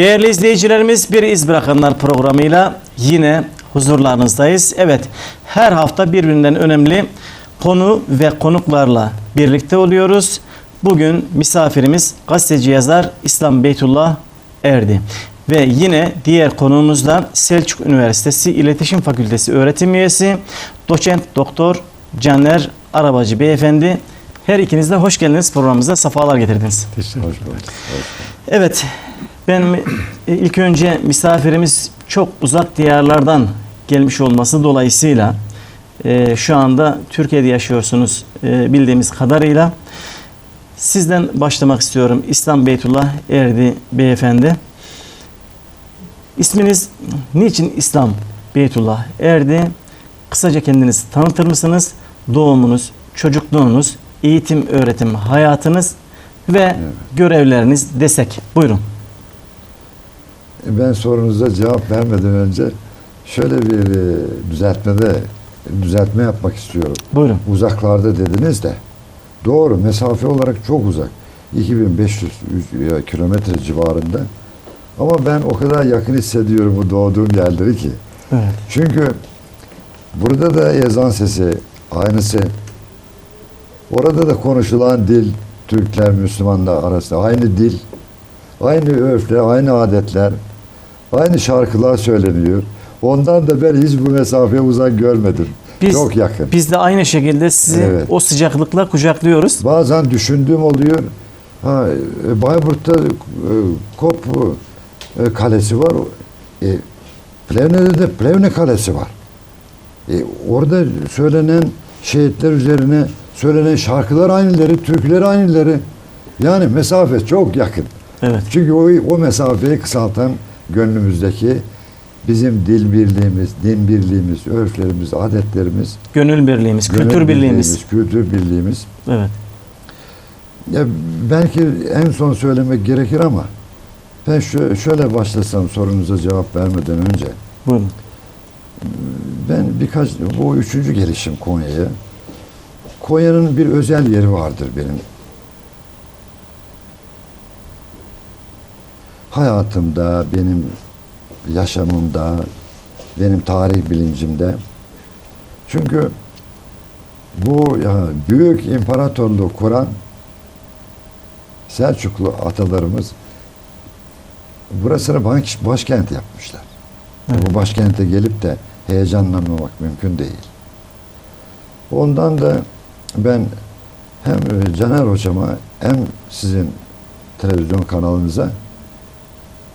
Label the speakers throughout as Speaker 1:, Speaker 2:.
Speaker 1: Değerli izleyicilerimiz Bir İz Bırakanlar programıyla yine huzurlarınızdayız. Evet her hafta birbirinden önemli konu ve konuklarla birlikte oluyoruz. Bugün misafirimiz gazeteci yazar İslam Beytullah Erdi. Ve yine diğer konuğumuz da Selçuk Üniversitesi İletişim Fakültesi öğretim üyesi doçent doktor Caner Arabacı Beyefendi. Her ikiniz de hoş geldiniz programımıza. Safalar getirdiniz.
Speaker 2: Hoş bulduk.
Speaker 1: Evet, ben e, ilk önce misafirimiz çok uzak diyarlardan gelmiş olması dolayısıyla e, şu anda Türkiye'de yaşıyorsunuz e, bildiğimiz kadarıyla. Sizden başlamak istiyorum. İslam Beytullah Erdi Beyefendi. İsminiz niçin İslam Beytullah Erdi? Kısaca kendinizi tanıtır mısınız? Doğumunuz, çocukluğunuz, eğitim, öğretim hayatınız ve görevleriniz desek. Buyurun.
Speaker 2: Ben sorunuza cevap vermeden önce şöyle bir e, düzeltmede düzeltme yapmak istiyorum.
Speaker 1: Buyurun.
Speaker 2: Uzaklarda dediniz de doğru mesafe olarak çok uzak. 2500 yüz- kilometre civarında. Ama ben o kadar yakın hissediyorum bu doğduğum yerleri ki.
Speaker 1: Evet.
Speaker 2: Çünkü burada da ezan sesi aynısı. Orada da konuşulan dil Türkler, Müslümanlar arasında aynı dil, aynı örfler, aynı adetler, aynı şarkılar söyleniyor. Ondan da ben hiç bu mesafeye uzak görmedim.
Speaker 1: Biz,
Speaker 2: Çok yakın.
Speaker 1: Biz de aynı şekilde sizi
Speaker 2: Evet.
Speaker 1: o sıcaklıkla kucaklıyoruz.
Speaker 2: Bazen düşündüğüm oluyor. Ha, e, Bayburt'ta e, Kop e, Kalesi var. E, Plevne'de de Plevne Kalesi var. E, orada söylenen şehitler üzerine söylenen şarkılar aynıları, türküler aynıları. Yani mesafe çok yakın.
Speaker 1: Evet.
Speaker 2: Çünkü o, o mesafeyi kısaltan gönlümüzdeki bizim dil birliğimiz, din birliğimiz, örflerimiz, adetlerimiz,
Speaker 1: Gönül birliğimiz,
Speaker 2: gönül
Speaker 1: kültür birliğimiz.
Speaker 2: birliğimiz, kültür birliğimiz.
Speaker 1: Evet.
Speaker 2: Ya belki en son söylemek gerekir ama ben şö- şöyle başlasam sorunuza cevap vermeden önce
Speaker 1: Buyurun.
Speaker 2: ben birkaç bu üçüncü gelişim Konya'ya Konya'nın bir özel yeri vardır benim hayatımda benim yaşamımda benim tarih bilincimde çünkü bu ya, büyük imparatorluğu kuran Selçuklu atalarımız burasını baş, başkent yapmışlar.
Speaker 1: Evet.
Speaker 2: Bu başkente gelip de heyecanlanmamak mümkün değil. Ondan da ben hem Caner hocama hem sizin televizyon kanalınıza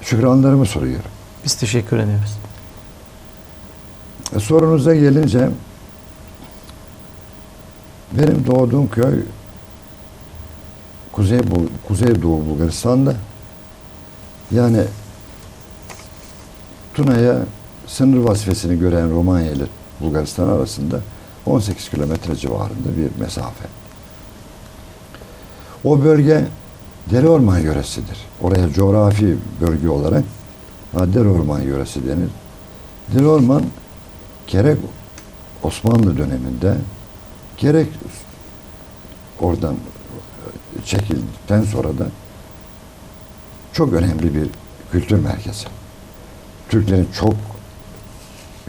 Speaker 2: şükranlarımı soruyorum.
Speaker 1: Biz teşekkür ediyoruz.
Speaker 2: E, sorunuza gelince benim doğduğum köy Kuzey Bul- Kuzeydoğu Bulgaristan'da yani Tuna'ya sınır vazifesini gören Romanya ile Bulgaristan arasında 18 kilometre civarında bir mesafe. O bölge Dere Orman yöresidir. Oraya coğrafi bölge olarak Dere Orman yöresi denir. Dere Orman gerek Osmanlı döneminde gerek oradan çekildikten sonra da çok önemli bir kültür merkezi. Türklerin çok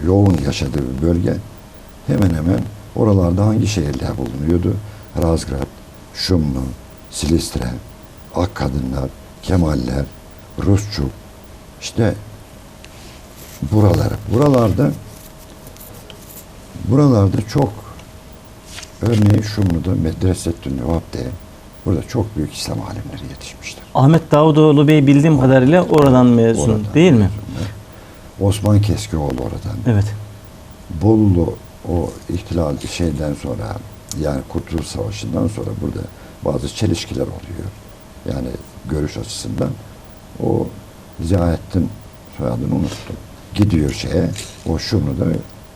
Speaker 2: yoğun yaşadığı bir bölge. Hemen hemen oralarda hangi şehirler bulunuyordu? Razgrad, Şumlu, Silistre, Akkadınlar, Kemaller, Rusçuk, işte buraları. Buralarda buralarda çok örneğin Şumlu'da Medresettin Nevab'de burada çok büyük İslam alimleri yetişmiştir.
Speaker 1: Ahmet Davutoğlu Bey bildiğim kadarıyla oradan mezun
Speaker 2: Oradan
Speaker 1: değil mi?
Speaker 2: mezunlar. Osman Keskioğlu oradan.
Speaker 1: Evet.
Speaker 2: Bolu o ihtilal şeyden sonra yani Kurtuluş Savaşı'ndan sonra burada bazı çelişkiler oluyor. Yani görüş açısından o Ziyaettin soyadını unuttum. Gidiyor şeye o Şumlu'da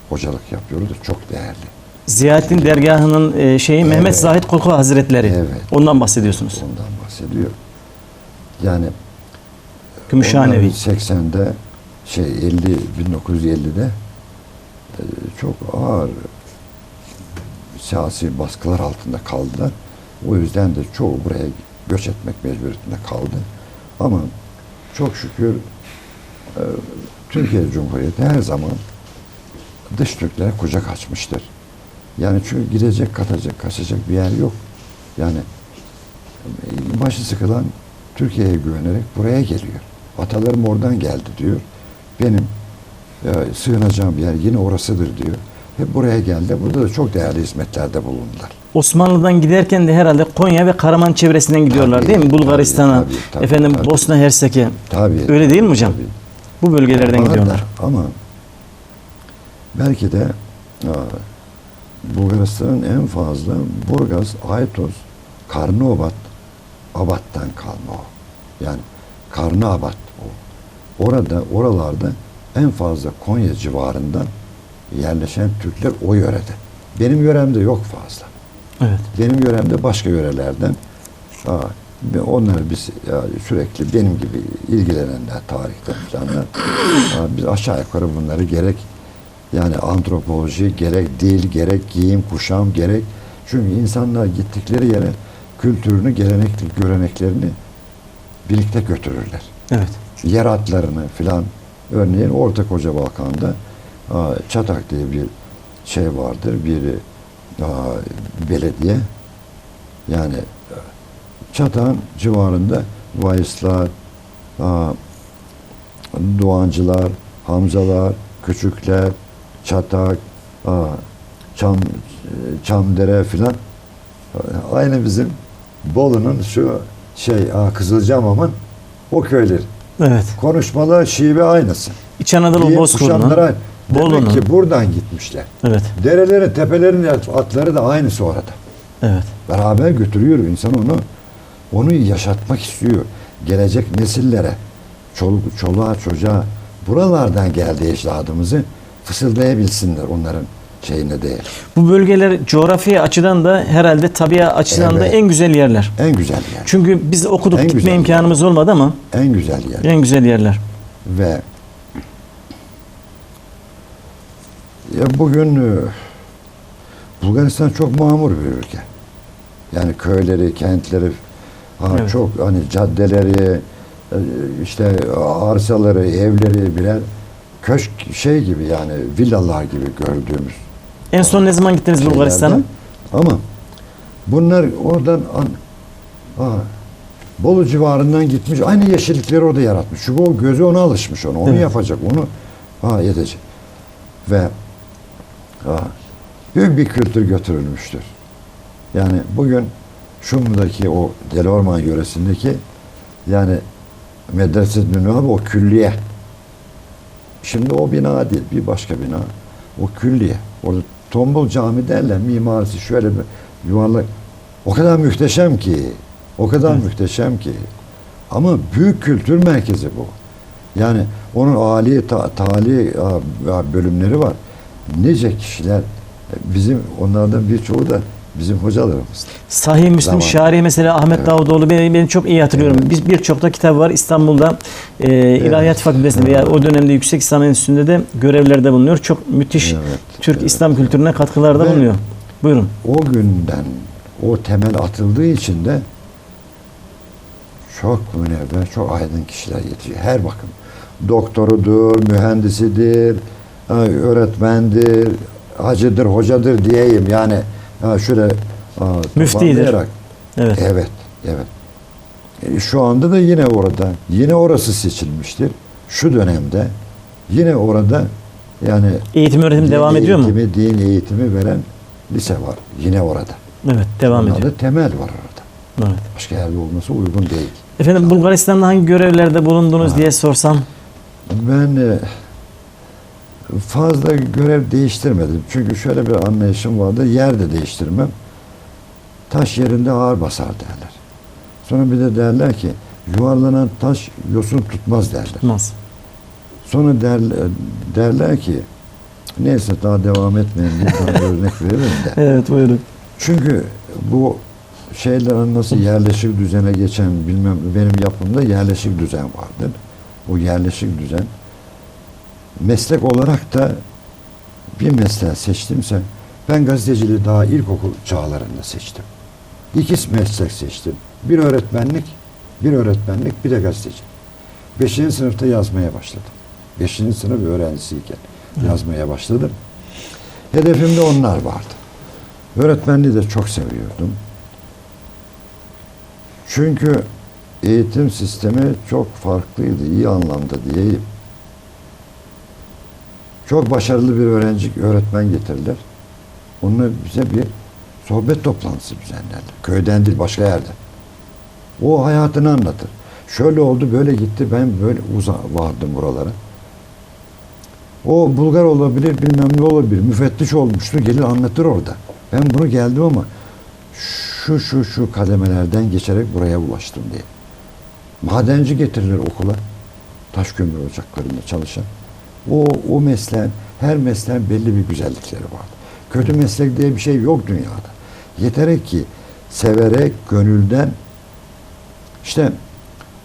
Speaker 2: hocalık yapıyor da çok değerli.
Speaker 1: Ziyarettin dergahının e, şeyi Mehmet
Speaker 2: Evet.
Speaker 1: Zahid Korkulu Hazretleri.
Speaker 2: Evet.
Speaker 1: Ondan bahsediyorsunuz.
Speaker 2: Ondan bahsediyor. Yani
Speaker 1: Gümüşhanevi.
Speaker 2: Onlar 80'de şey 50 1950'de e, çok ağır siyasi baskılar altında kaldılar. O yüzden de çoğu buraya göç etmek mecburiyetinde kaldı. Ama çok şükür e, Türkiye Cumhuriyeti her zaman dış Türklere kucak açmıştır. Yani çünkü gidecek, katacak, kaçacak bir yer yok. Yani e, başı sıkılan Türkiye'ye güvenerek buraya geliyor. Atalarım oradan geldi diyor. Benim e, sığınacağım yer yine orasıdır diyor. Hep buraya geldi. Burada da çok değerli hizmetlerde bulundular.
Speaker 1: Osmanlı'dan giderken de herhalde Konya ve Karaman çevresinden gidiyorlar
Speaker 2: Tabii,
Speaker 1: değil mi? Bulgaristan'a, efendim
Speaker 2: tabii.
Speaker 1: Bosna Hersek'e.
Speaker 2: Tabii.
Speaker 1: Öyle değil mi hocam?
Speaker 2: Tabii.
Speaker 1: Bu bölgelerden
Speaker 2: Vardı
Speaker 1: gidiyorlar.
Speaker 2: Ama belki de Bulgaristan'ın en fazla Burgaz, Aytos, Karnobat, Abat'tan kalma o. Yani Karnabat o. Orada, oralarda en fazla Konya civarından yerleşen Türkler o yörede. Benim yöremde yok fazla.
Speaker 1: Evet.
Speaker 2: Benim yöremde başka yörelerden onları biz ya, sürekli benim gibi ilgilenenler, tarihten falanlar aa, biz aşağı yukarı bunları gerek yani antropoloji, gerek dil, gerek giyim, kuşam, gerek çünkü insanlar gittikleri yere kültürünü, gelenekli göreneklerini birlikte götürürler
Speaker 1: Evet.
Speaker 2: yer atlarını filan örneğin Orta Koca Balkan'da Çatak diye bir şey vardır bir belediye yani Çatak'ın civarında Vayıslar aa, Doğancılar Hamzalar Küçükler Çatak Çam Çamdere filan aynı bizim Bolu'nun şu şey Kızılcamam'ın o köyleri
Speaker 1: Evet.
Speaker 2: konuşmalar şive aynısı.
Speaker 1: İç Anadolu
Speaker 2: aynı. Demek
Speaker 1: Bolu'nun.
Speaker 2: ki buradan gitmişler.
Speaker 1: Evet.
Speaker 2: Derelerin, tepelerin atları da aynısı orada.
Speaker 1: Evet.
Speaker 2: Beraber götürüyor insan onu. Onu yaşatmak istiyor. Gelecek nesillere, çoluk, çoluğa, çocuğa buralardan geldi ecdadımızı fısıldayabilsinler onların şeyine değil.
Speaker 1: Bu bölgeler coğrafi açıdan da herhalde tabiat açıdan da
Speaker 2: Evet.
Speaker 1: en güzel yerler.
Speaker 2: En güzel yer.
Speaker 1: Çünkü biz okuduk
Speaker 2: En
Speaker 1: gitme imkanımız olmadı ama
Speaker 2: En güzel yer.
Speaker 1: en güzel yerler.
Speaker 2: Ve ya bugün e, Bulgaristan çok mamur bir ülke. Yani köyleri, kentleri ha,
Speaker 1: Evet.
Speaker 2: çok hani caddeleri, e, işte arsaları, evleri birer köşk şey gibi yani villalar gibi gördüğümüz
Speaker 1: En son ne zaman gittiniz. Bulgaristan'a?
Speaker 2: Ama bunlar oradan an, ha, Bolu civarından gitmiş. Aynı yeşillikleri orada yaratmış. Çünkü o gözü ona alışmış onu. Onu
Speaker 1: Evet.
Speaker 2: yapacak. Onu ha edecek. Ve büyük bir kültür götürülmüştür. Yani bugün Şumlu'daki o Delorman yöresindeki yani Medrese Nünab o külliye. Şimdi o bina değil, bir başka bina. O külliye. Orada tombul cami derler, mimarisi şöyle bir yuvarlak. O kadar muhteşem ki, o kadar
Speaker 1: Evet.
Speaker 2: muhteşem ki. Ama büyük kültür merkezi bu. Yani onun âli, ta, tali bölümleri var. Nice kişiler, e, bizim onlardan birçoğu da bizim hocalarımız.
Speaker 1: Sahih Müslim
Speaker 2: Zaman.
Speaker 1: Şari mesela Ahmet
Speaker 2: Evet.
Speaker 1: Davutoğlu ben, ben çok iyi hatırlıyorum.
Speaker 2: Evet.
Speaker 1: Biz birçok da kitap var İstanbul'da e, İlahiyat Fakültesi'nde veya o dönemde Yüksek İslam Enstitüsü'nde de görevlerde bulunuyor. Çok müthiş
Speaker 2: Evet,
Speaker 1: Türk
Speaker 2: evet.
Speaker 1: İslam kültürüne katkılarda
Speaker 2: Ve-
Speaker 1: bulunuyor. Buyurun.
Speaker 2: o günden o temel atıldığı için de çok münevver, çok aydın kişiler yetişiyor. Her bakım. Doktorudur, mühendisidir, öğretmendir, hacıdır, hocadır diyeyim. Yani şöyle ha,
Speaker 1: Müftidir. Evet.
Speaker 2: Evet, evet. E, şu anda da yine orada, yine orası seçilmiştir. Şu dönemde yine orada yani
Speaker 1: Eğitim öğretim
Speaker 2: din
Speaker 1: devam ediyor mu?
Speaker 2: eğitimi, Din eğitimi veren lise var. Yine orada.
Speaker 1: Evet, devam
Speaker 2: Onlarda
Speaker 1: ediyor.
Speaker 2: temel var orada.
Speaker 1: Evet.
Speaker 2: Başka yerde olması uygun değil.
Speaker 1: Efendim Bulgaristan'da hangi görevlerde bulundunuz
Speaker 2: Ha.
Speaker 1: diye sorsam.
Speaker 2: Ben e, fazla görev değiştirmedim. Çünkü şöyle bir anlayışım vardı. Yer de değiştirmem. Taş yerinde ağır basar derler. Sonra bir de derler ki yuvarlanan taş yosun tutmaz derler.
Speaker 1: Tutmaz.
Speaker 2: Sonra der, derler ki neyse daha devam etmeyin bir örnek veririm de.
Speaker 1: Evet buyurun.
Speaker 2: Çünkü bu şeyler nasıl yerleşik düzene geçen bilmem benim yapımda yerleşik düzen vardır. O yerleşik düzen meslek olarak da bir mesleği seçtimse ben gazeteciliği daha ilkokul çağlarında seçtim. İki meslek seçtim. Bir öğretmenlik, bir öğretmenlik, bir de gazeteci. Beşinci sınıfta yazmaya başladım. Beşinci sınıf öğrencisiyken yazmaya başladım. Hedefimde onlar vardı. Öğretmenliği de çok seviyordum. Çünkü eğitim sistemi çok farklıydı, iyi anlamda diyeyim. Çok başarılı bir öğrenci, öğretmen getirdiler. Onunla bize bir sohbet toplantısı düzenlerdi. Köyden değil, başka yerde. O hayatını anlatır. Şöyle oldu, böyle gitti, ben böyle uza vardım buralara. O Bulgar olabilir, bilmem ne olabilir. Müfettiş olmuştu, gelir anlatır orada. Ben bunu geldim ama şu şu şu kademelerden geçerek buraya ulaştım diye. Madenci getirilir okula. Taş kömür ocaklarında çalışan. O, o mesleğin, her mesleğin belli bir güzellikleri vardı. Kötü meslek diye bir şey yok dünyada. Yeter ki severek, gönülden işte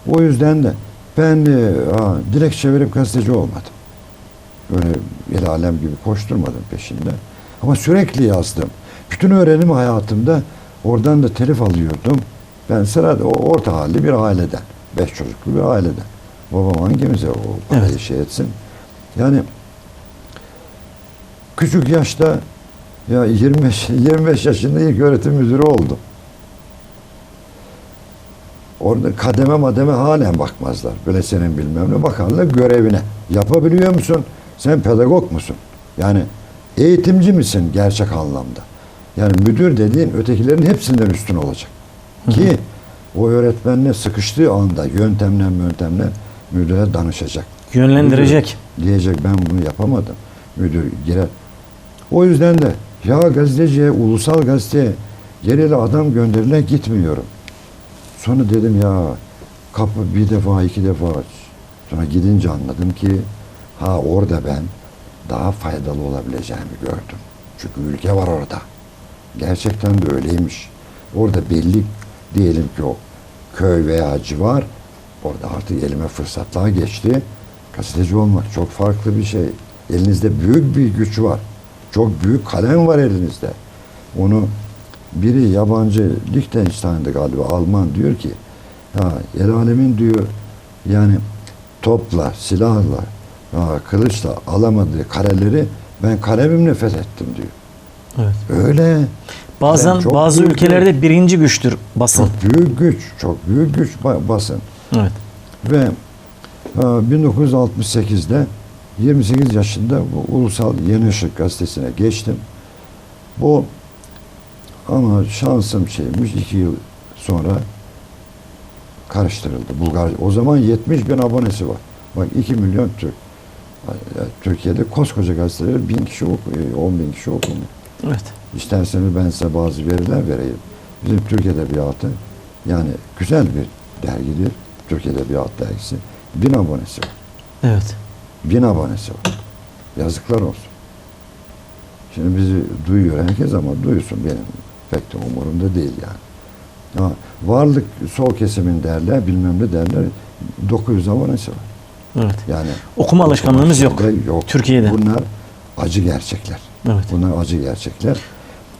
Speaker 2: o yüzden de ben e, ha, direkt çevirip gazeteci olmadım. Böyle el alem gibi koşturmadım peşinde. Ama sürekli yazdım. Bütün öğrenim hayatımda oradan da telif alıyordum. Ben sırada o orta halli bir aileden. Beş çocuklu bir aileden. Babam hangimize o parayı
Speaker 1: Evet.
Speaker 2: şey etsin. Yani küçük yaşta ya 25 25 yaşında ilk öğretim müdürü oldum. Orada kademe mademe halen bakmazlar. Böyle senin bilmem ne bakarlar görevine. Yapabiliyor musun? Sen pedagog musun? Yani eğitimci misin gerçek anlamda? Yani müdür dediğin ötekilerin hepsinden üstün olacak. Ki o öğretmenle sıkıştığı anda yöntemler yöntemler müdüre danışacak.
Speaker 1: Yönlendirecek.
Speaker 2: Müdür diyecek ben bunu yapamadım. Müdür girer. O yüzden de ya gazeteciye, ulusal gazeteye geride adam gönderilen gitmiyorum. Sonra dedim ya kapı bir defa iki defa aç. Sonra gidince anladım ki ha orada ben daha faydalı olabileceğimi gördüm. Çünkü ülke var orada. Gerçekten de öyleymiş. Orada belli diyelim ki o köy veya civar orada artık elime fırsatlar geçti. Gazeteci olmak çok farklı bir şey. Elinizde büyük bir güç var. Çok büyük kalem var elinizde. Onu biri yabancı Liechtenstein'de galiba Alman diyor ki ya el alemin diyor yani topla, silahla, ya kılıçla alamadığı kareleri ben kalemimle fethettim diyor.
Speaker 1: Evet.
Speaker 2: Öyle.
Speaker 1: Bazen
Speaker 2: çok
Speaker 1: bazı ülkelerde birinci güçtür basın.
Speaker 2: Çok büyük güç, çok büyük güç ba- basın.
Speaker 1: Evet.
Speaker 2: Ve 1968'de 28 yaşında bu Ulusal Yeni Işık gazetesine geçtim. Bu ama şansım şeymiş iki yıl sonra karıştırıldı. Bulgar o zaman 70 bin abonesi var. Bak 2 milyon Türk. E, Türkiye'de koskoca gazeteler bin kişi okuyor, 10 bin kişi okumuyor.
Speaker 1: Evet.
Speaker 2: İsterseniz ben size bazı veriler vereyim. Bizim Türk Edebiyatı yani güzel bir dergidir. Türk Edebiyat dergisi. Bin abonesi var.
Speaker 1: Evet.
Speaker 2: Bin abonesi var. Yazıklar olsun. Şimdi bizi duyuyor herkes ama duysun benim pek de umurumda değil yani. Ha, varlık sol kesimin derler bilmem ne derler 900 abonesi var.
Speaker 1: Evet.
Speaker 2: Yani
Speaker 1: Okuma alışkanlığımız yok.
Speaker 2: yok.
Speaker 1: Türkiye'de.
Speaker 2: Bunlar acı gerçekler.
Speaker 1: Evet.
Speaker 2: Bunlar acı gerçekler.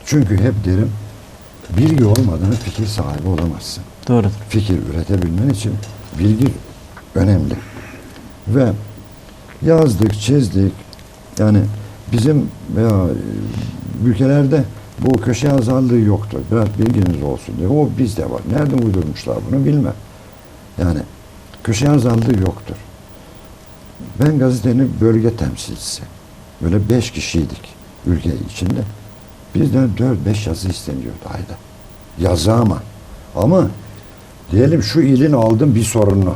Speaker 2: Çünkü hep derim bilgi olmadan fikir sahibi olamazsın.
Speaker 1: Doğru.
Speaker 2: Fikir üretebilmen için bilgi önemli. Ve yazdık, çizdik. Yani bizim veya e, ülkelerde bu köşe yazarlığı yoktur. Biraz bilginiz olsun diye. O bizde var. Nereden uydurmuşlar bunu bilmem. Yani köşe yazarlığı yoktur. Ben gazetenin bölge temsilcisi. Böyle beş kişiydik ülke içinde. Bizden dört beş yazı isteniyordu ayda. Yazı ama. Ama diyelim şu ilin aldım bir sorunu.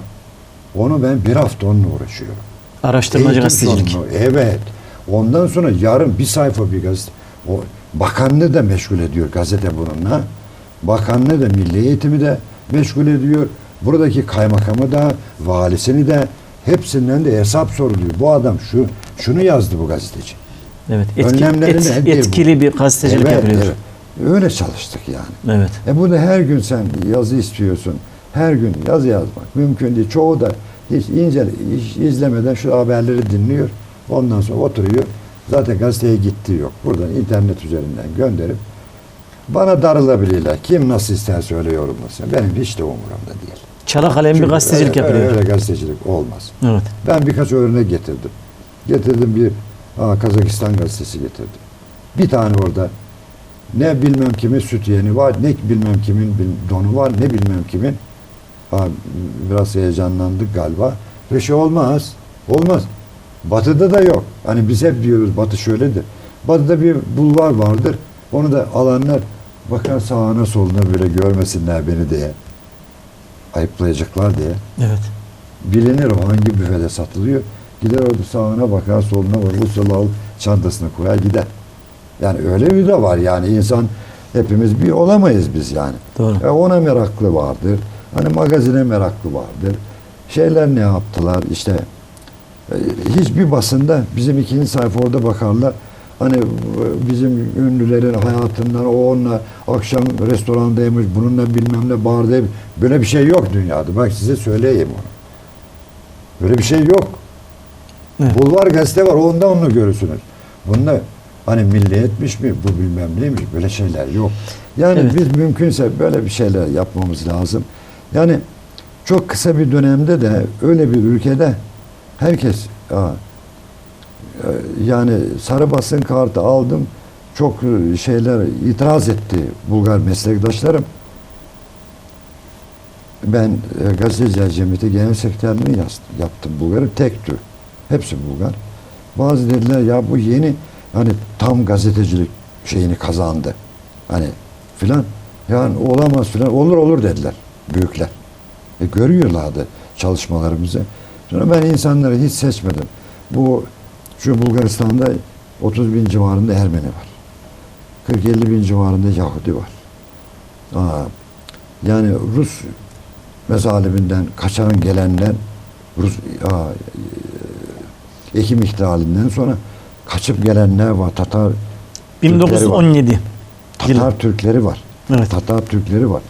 Speaker 2: Onu ben bir hafta onunla uğraşıyorum.
Speaker 1: Araştırmacı
Speaker 2: Eğitim
Speaker 1: gazetecilik.
Speaker 2: sorunu, Evet. Ondan sonra yarın bir sayfa bir gazete. O bakanlığı da meşgul ediyor gazete bununla. Bakanlığı da milli eğitimi de meşgul ediyor. Buradaki kaymakamı da, valisini de hepsinden de hesap soruluyor. Bu adam şu şunu yazdı bu gazeteci.
Speaker 1: Evet. Etki, et-
Speaker 2: nedir bu?
Speaker 1: etkili bir gazetecilik
Speaker 2: Evet,
Speaker 1: yapılıyor.
Speaker 2: evet. Öyle çalıştık yani.
Speaker 1: Evet.
Speaker 2: E bu da her gün sen yazı istiyorsun. Her gün yazı yazmak mümkün değil. Çoğu da hiç ince hiç izlemeden şu haberleri dinliyor. Ondan sonra oturuyor. Zaten gazeteye gittiği yok. Buradan internet üzerinden gönderip bana darılabilirler. Kim nasıl isterse öyle yorumlasın. Benim hiç de umurumda değil.
Speaker 1: Çala kalem bir gazetecilik
Speaker 2: öyle,
Speaker 1: yapılıyor.
Speaker 2: Öyle gazetecilik olmaz.
Speaker 1: Evet.
Speaker 2: Ben birkaç örnek getirdim. Getirdim bir aa, Kazakistan gazetesi getirdim. Bir tane orada ne bilmem kimin süt yeni var, ne bilmem kimin donu var, ne bilmem kimin. Biraz heyecanlandık galiba. Ve şey olmaz. Olmaz. Batı'da da yok. Hani biz hep diyoruz Batı şöyledir. Batı'da bir bulvar vardır. Onu da alanlar bakar sağına soluna böyle görmesinler beni diye. Ayıplayacaklar diye
Speaker 1: Evet.
Speaker 2: bilinir o hangi büfede satılıyor. Gider orada sağına bakar, soluna bakar, usul al, çantasına koyar gider. Yani öyle bir de var yani insan hepimiz bir olamayız biz yani.
Speaker 1: Doğru.
Speaker 2: E ona meraklı vardır. Hani magazine meraklı vardır. Şeyler ne yaptılar işte e, hiçbir basında bizim ikinci sayfa orada bakarlar. Hani e, bizim ünlülerin hayatından o onunla akşam restorandaymış bununla bilmem ne bardaymış. Böyle bir şey yok dünyada. Bak size söyleyeyim onu. Böyle bir şey yok.
Speaker 1: Evet.
Speaker 2: Bulvar gazete var onda onu görürsünüz. Bunda hani milliyetmiş mi bu bilmem neymiş böyle şeyler yok. Yani
Speaker 1: Evet.
Speaker 2: biz mümkünse böyle bir şeyler yapmamız lazım. Yani çok kısa bir dönemde de öyle bir ülkede herkes e, yani sarı basın kartı aldım çok şeyler itiraz etti Bulgar meslektaşlarım. Ben e, gazeteciler cemiyeti genel sekreterliğini yaz- yaptım Bulgar'ı tek tür. Hepsi Bulgar. Bazı dediler ya bu yeni hani tam gazetecilik şeyini kazandı. Hani filan yani olamaz filan olur olur dediler büyükler. E, görüyorlardı çalışmalarımızı. Sonra ben insanları hiç seçmedim. Bu şu Bulgaristan'da 30 bin civarında Ermeni var. 40-50 bin civarında Yahudi var. Aa, yani Rus mezaliminden kaçan gelenler Rus aa, e, Ekim ihtilalinden sonra kaçıp gelenler var. Tatar
Speaker 1: 1917.
Speaker 2: Tatar Türkleri var.
Speaker 1: Evet.
Speaker 2: Tatar Türkleri var.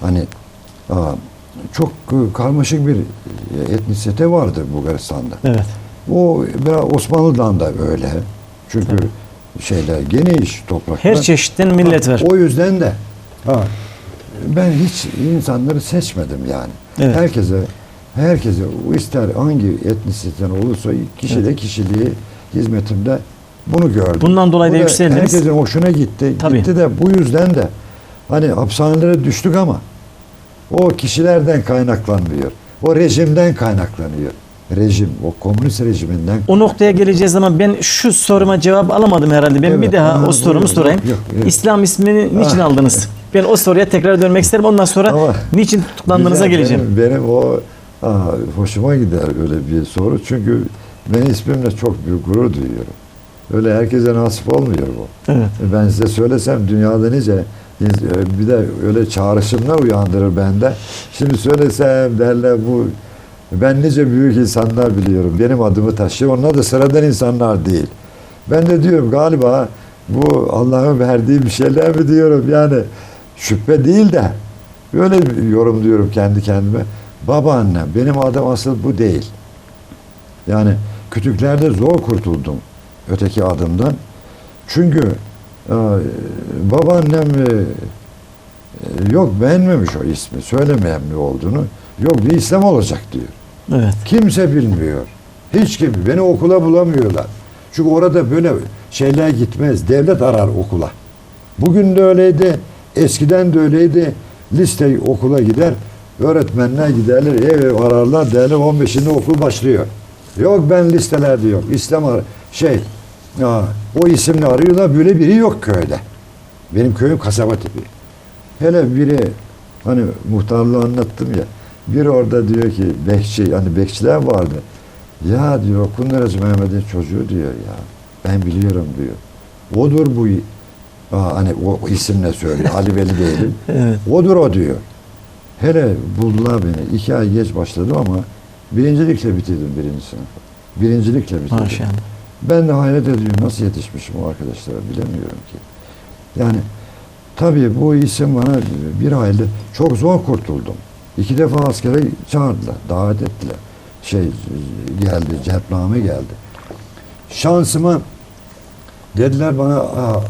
Speaker 2: Hani çok e, karmaşık bir e, etnisite vardır Bulgaristan'da.
Speaker 1: Evet.
Speaker 2: O biraz Osmanlı'dan da öyle. Çünkü şeyler geniş topraklar.
Speaker 1: Her çeşitten millet var.
Speaker 2: O yüzden de ha, ben hiç insanları seçmedim yani.
Speaker 1: Evet.
Speaker 2: Herkese herkese ister hangi etnisiten olursa kişide
Speaker 1: Evet.
Speaker 2: kişiliği hizmetimde bunu gördüm.
Speaker 1: Bundan dolayı
Speaker 2: Bu
Speaker 1: da yükseldiniz.
Speaker 2: Herkesin hoşuna gitti.
Speaker 1: Tabii.
Speaker 2: Gitti de bu yüzden de hani hapishanelere düştük ama o kişilerden kaynaklanmıyor. O rejimden kaynaklanıyor. Rejim, o komünist rejiminden
Speaker 1: O noktaya geleceğiz ama ben şu soruma cevap alamadım herhalde. Ben
Speaker 2: Evet.
Speaker 1: bir daha
Speaker 2: Ha,
Speaker 1: o sorumu
Speaker 2: buyurun.
Speaker 1: sorayım.
Speaker 2: Yok, yok, evet.
Speaker 1: İslam ismini niçin
Speaker 2: Ah.
Speaker 1: aldınız? Ben o soruya tekrar dönmek isterim. Ondan sonra
Speaker 2: Ama
Speaker 1: niçin tutuklandığınıza
Speaker 2: Güzel,
Speaker 1: geleceğim.
Speaker 2: Benim, benim o aa, hoşuma gider öyle bir soru. Çünkü ben ismimle çok büyük gurur duyuyorum. Öyle herkese nasip olmuyor bu.
Speaker 1: Evet.
Speaker 2: Ben size söylesem dünyada nice bir de öyle çağrışımlar uyandırır bende. Şimdi söylesem derler bu ben nice büyük insanlar biliyorum. Benim adımı taşıyor. Onlar da sıradan insanlar değil. Ben de diyorum galiba bu Allah'ın verdiği bir şeyler mi diyorum. Yani şüphe değil de böyle bir yorum diyorum kendi kendime. Babaannem benim adım asıl bu değil. Yani kütüklerde zor kurtuldum öteki adımdan. Çünkü e, babaannem e, yok beğenmemiş o ismi. Söylemeyen mi olduğunu. Yok bir İslam olacak diyor.
Speaker 1: Evet.
Speaker 2: Kimse bilmiyor. Hiç kim. Beni okula bulamıyorlar. Çünkü orada böyle şeyler gitmez. Devlet arar okula. Bugün de öyleydi. Eskiden de öyleydi. Liste okula gider. Öğretmenler giderler. Ev ev ararlar. Derler 15'inde okul başlıyor. Yok ben listelerde yok. İslam şey aa, o isimle arıyorlar. Böyle biri yok köyde. Benim köyüm kasaba tipi. Hele biri hani muhtarlığı anlattım ya. Biri orada diyor ki bekçi hani bekçiler vardı. Ya diyor Kunduracı Mehmet'in çocuğu diyor ya. Ben biliyorum diyor. Odur bu Aa, hani o, o isimle söylüyor. Ali Veli değilim.
Speaker 1: Evet.
Speaker 2: Odur o diyor. Hele buldular beni. İki ay geç başladım ama birincilikle bitirdim birinci sınıfı. Birincilikle bitirdim.
Speaker 1: Maşallah.
Speaker 2: Ben de hayret ediyorum nasıl yetişmişim o arkadaşlara bilemiyorum ki. Yani tabii bu isim bana bir aylık çok zor kurtuldum. İki defa askere çağırdılar, davet ettiler. Şey geldi, cepname geldi. Şansıma dediler bana "Aa,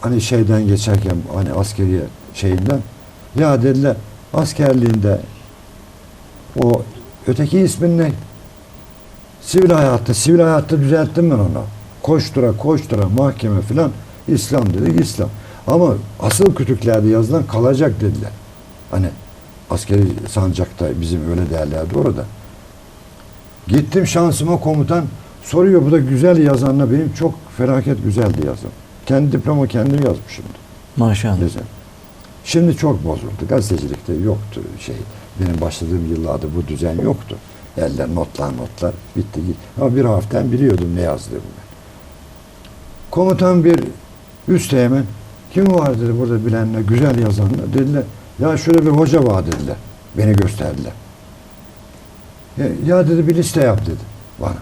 Speaker 2: hani şeyden geçerken hani askeriye şeyinden ya dediler askerliğinde O öteki ismin ne? Sivil hayatta, sivil hayatta düzelttim ben onu. Koştura, koştura, mahkeme filan İslam dedik İslam. Ama asıl kütüklerde yazılan kalacak dediler. Hani askeri sancakta bizim öyle derlerdi orada. Gittim şansıma komutan soruyor bu da güzel yazanla benim çok felaket güzeldi yazım. Kendi diploma kendim yazmışımdı.
Speaker 1: Maşallah.
Speaker 2: Güzel. Şimdi çok bozuldu. Gazetecilikte yoktu şey. Benim başladığım yıllarda bu düzen yoktu. Eller notlar notlar bitti gitti. Ama bir harften biliyordum ne yazdığımı. Komutan bir üst teğmen kim var dedi burada bilenler, güzel yazanlar dediler. Ya şöyle bir hoca var dediler. Beni gösterdiler. Ya, ya dedi bir liste yap dedi bana.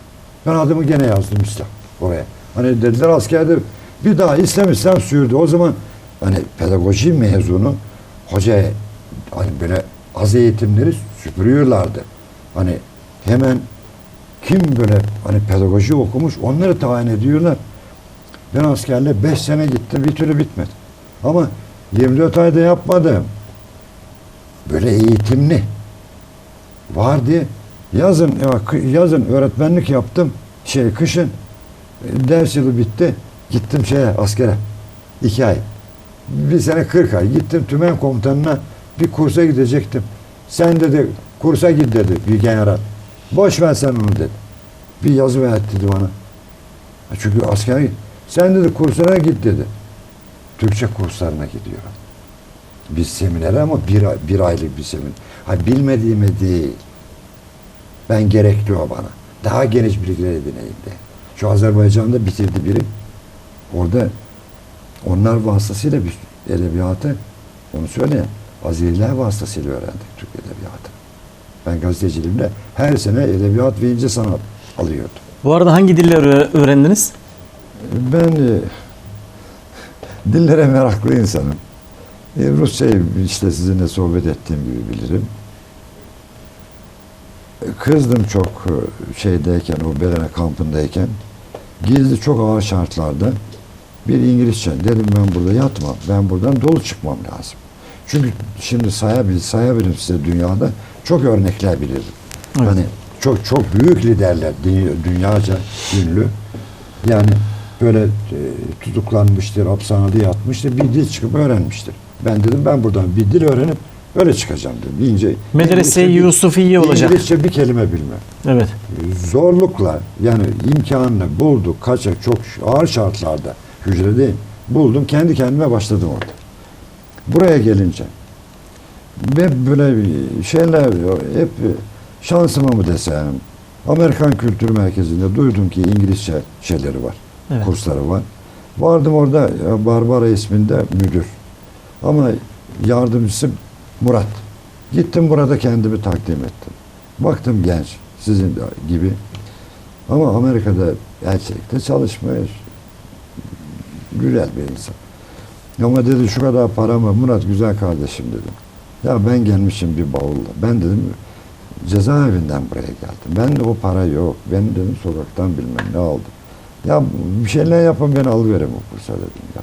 Speaker 2: Ben adımı gene yazdım İslam oraya. Hani dediler askerde bir daha İslam İslam sürdü. O zaman hani pedagoji mezunu hoca hani böyle az eğitimleri süpürüyorlardı. Hani hemen kim böyle hani pedagoji okumuş onları tayin ediyorlar. Ben askerle 5 sene gittim bir türlü bitmedi. Ama 24 ayda yapmadım. Böyle eğitimli vardı. Yazın ya, yazın öğretmenlik yaptım. Şey kışın e, ders yılı bitti. Gittim şeye askere. iki ay. Bir sene 40 ay. Gittim tümen komutanına bir kursa gidecektim. Sen dedi kursa git dedi bir general. Boş ver sen onu dedi. Bir yazı ver dedi bana. Çünkü asker sen dedi kursuna git dedi. Türkçe kurslarına gidiyorum. Bir seminere ama bir, ay- bir aylık bir seminer. Ha bilmediğimi değil. Ben gerekli o bana. Daha geniş bilgiler edineyim diye. Şu Azerbaycan'da bitirdi biri. Orada onlar vasıtasıyla bir edebiyatı onu söyleyeyim. Azeriler vasıtasıyla öğrendik Türk edebiyatı. Ben gazeteciliğimde her sene edebiyat ve ince sanat alıyordum.
Speaker 1: Bu arada hangi dilleri öğ- öğrendiniz?
Speaker 2: Ben e, dillere meraklı insanım. E, Rusçayı işte sizinle sohbet ettiğim gibi bilirim. Kızdım çok e, şeydeyken, o Belene kampındayken. Gizli çok ağır şartlarda bir İngilizce. Dedim ben burada yatmam. Ben buradan dolu çıkmam lazım. Çünkü şimdi sayabil, sayabilirim size dünyada çok örnekler bilirim.
Speaker 1: Evet.
Speaker 2: Hani çok çok büyük liderler dünya- dünyaca ünlü. Yani böyle e, tutuklanmıştır, hapishanede yatmıştır, bir dil çıkıp öğrenmiştir. Ben dedim ben buradan bir dil öğrenip öyle çıkacağım dedim. İnce,
Speaker 1: Medrese-i
Speaker 2: İngilizce bir-
Speaker 1: Yusufiye olacak.
Speaker 2: İngilizce bir kelime bilmem.
Speaker 1: Evet.
Speaker 2: Zorlukla yani imkanını bulduk kaçak çok ağır şartlarda hücredeyim. Buldum kendi kendime başladım orada. Buraya gelince ve böyle bir şeyler hep şansıma mı desem Amerikan Kültür Merkezi'nde duydum ki İngilizce şeyleri var.
Speaker 1: Evet.
Speaker 2: Kursları var. Vardım orada Barbara isminde müdür. Ama yardımcısı Murat. Gittim burada kendimi takdim ettim. Baktım genç, sizin gibi. Ama Amerika'da elçilikte çalışmış. Güzel bir insan. Ama dedi şu kadar param var. Murat güzel kardeşim dedim. Ya ben gelmişim bir bavulla. Ben dedim cezaevinden buraya geldim. Ben de o para yok. Ben dedim sokaktan bilmem ne aldım. Ya bir şeyler yapın beni alıverin o kursa dedim ya.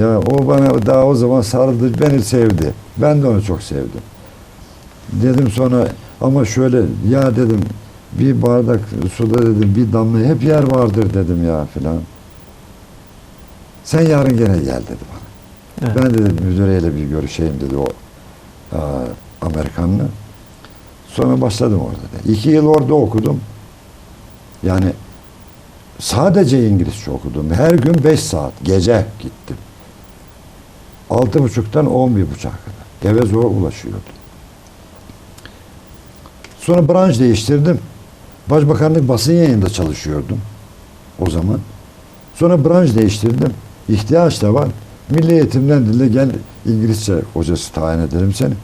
Speaker 2: Ya o bana daha o zaman sarıldı, beni sevdi. Ben de onu çok sevdim. Dedim sonra ama şöyle ya dedim bir bardak suda dedim bir damla hep yer vardır dedim ya filan. Sen yarın gene gel dedi bana.
Speaker 1: Evet.
Speaker 2: Ben dedim müdüreyle bir görüşeyim dedi o aa, Amerikanlı. Sonra başladım orada. Da. İki yıl orada okudum. Yani sadece İngilizce okudum. Her gün beş saat. Gece gittim. Altı buçuktan on bir buçuğa kadar. Eve zor ulaşıyordum. Sonra branş değiştirdim. Başbakanlık basın yayında çalışıyordum. O zaman. Sonra branş değiştirdim. İhtiyaç da var. Milli eğitimden dille gel İngilizce hocası tayin edelim seni.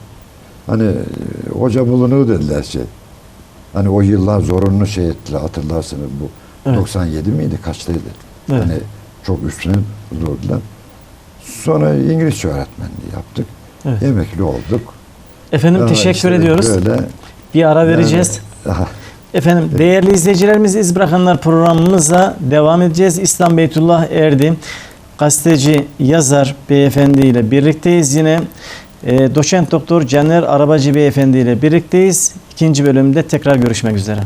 Speaker 2: Hani e, hoca bulunur dediler şey. Hani o yıllar zorunlu şey ettiler hatırlarsınız bu.
Speaker 1: Evet.
Speaker 2: 97 miydi kaçtaydı?
Speaker 1: Evet.
Speaker 2: Hani çok üstüne durdular. Sonra İngilizce öğretmenliği yaptık.
Speaker 1: Evet.
Speaker 2: Emekli olduk.
Speaker 1: Efendim
Speaker 2: Aa,
Speaker 1: teşekkür
Speaker 2: işte
Speaker 1: ediyoruz.
Speaker 2: Böyle.
Speaker 1: Bir ara vereceğiz.
Speaker 2: Yani, aha.
Speaker 1: Efendim değerli izleyicilerimiz İz Bırakanlar programımıza devam edeceğiz. İslam Beytullah Erdi gazeteci, yazar beyefendi ile birlikteyiz. Yine E, doçent doktor Caner Arabacı Beyefendi ile birlikteyiz. İkinci bölümde tekrar görüşmek üzere.